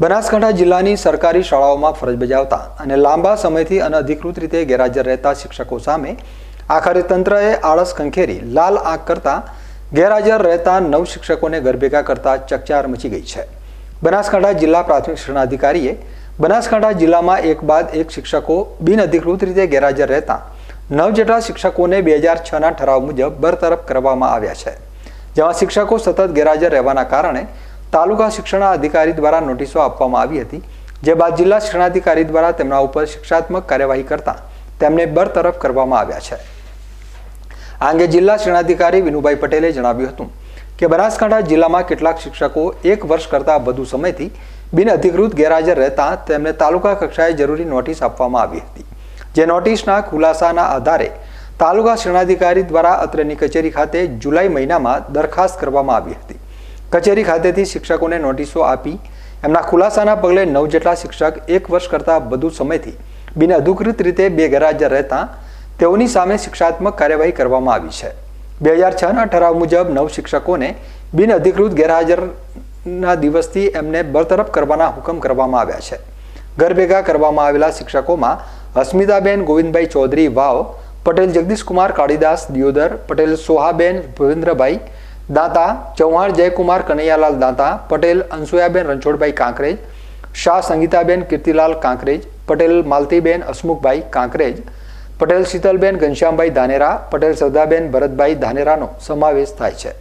બનાસકાંઠા જિલ્લાની સરકારી શાળાઓમાં ફરજ બજાવતા અને લાંબા સમયથી અનધિકૃત રીતે ગેરહાજર રહેતા શિક્ષકો સામે આખરે તંત્રએ આળસ કંખેરી લાલ આંખ કરતા ગેરહાજર રહેતા નવ શિક્ષકોને ગરભેગા કરતા ચકચાર મચી ગઈ છે. બનાસકાંઠા જિલ્લા પ્રાથમિક શિક્ષણાધિકારીએ બનાસકાંઠા જિલ્લામાં એક બાદ એક શિક્ષકો બિનઅધિકૃત રીતે ગેરહાજર રહેતા નવ જેટલા શિક્ષકોને બે હજાર છના ઠરાવ મુજબ બરતરફ કરવામાં આવ્યા છે. જેમાં શિક્ષકો સતત ગેરહાજર રહેવાના કારણે તાલુકા શિક્ષણાધિકારી દ્વારા નોટિસો આપવામાં આવી હતી, જે બાદ જિલ્લા શિક્ષણાધિકારી દ્વારા તેમના ઉપર શિક્ષાત્મક કાર્યવાહી કરતા તેમને બરતરફ કરવામાં આવ્યા છે. આ અંગે જિલ્લા શિક્ષણાધિકારી વિનુભાઈ પટેલે જણાવ્યું હતું કે, બનાસકાંઠા જિલ્લામાં કેટલાક શિક્ષકો એક વર્ષ કરતાં વધુ સમયથી બિનઅધિકૃત ગેરહાજર રહેતા તેમને તાલુકા કક્ષાએ જરૂરી નોટિસ આપવામાં આવી હતી. જે નોટિસના ખુલાસાના આધારે તાલુકા શિક્ષણાધિકારી દ્વારા અત્રેની કચેરી ખાતે જુલાઈ મહિનામાં દરખાસ્ત કરવામાં આવી હતી. કચેરી ખાતેથી શિક્ષકોને નોટિસો આપી એમના ખુલાસાના પગલે નવ જેટલા શિક્ષક એક વર્ષ કરતાં વધુ સમયથી બિનઅધિકૃત રીતે બે ગેરહાજર રહેતા તેઓની સામે શિક્ષાત્મક કાર્યવાહી કરવામાં આવી છે. બે હજાર છના ઠરાવ મુજબ નવ શિક્ષકોને બિનઅધિકૃત ગેરહાજરના દિવસથી એમને બરતરફ કરવાના હુકમ કરવામાં આવ્યા છે. ઘર ભેગા કરવામાં આવેલા શિક્ષકોમાં અસ્મિતાબેન ગોવિંદભાઈ ચૌધરી વાવ, પટેલ જગદીશકુમાર કાળીદાસ દિયોદર, પટેલ સોહાબેન ભુવેન્દ્રભાઈ દાતા ચૌહાણ જયકુમાર કનૈયાલાલ દાતા, પટેલ અંસુયાબેન રણછોડભાઈ કાંકરેજ, શાહ સંગીતાબેન કીર્તિલાલ કાંકરેજ, પટેલ માલતીબેન હસમુખભાઈ કાંકરેજ, પટેલ શીતલબેન ઘનશ્યામભાઈ ધાનેરા, પટેલ સૌદાબેન ભરતભાઈ ધાનેરાનો સમાવેશ થાય છે.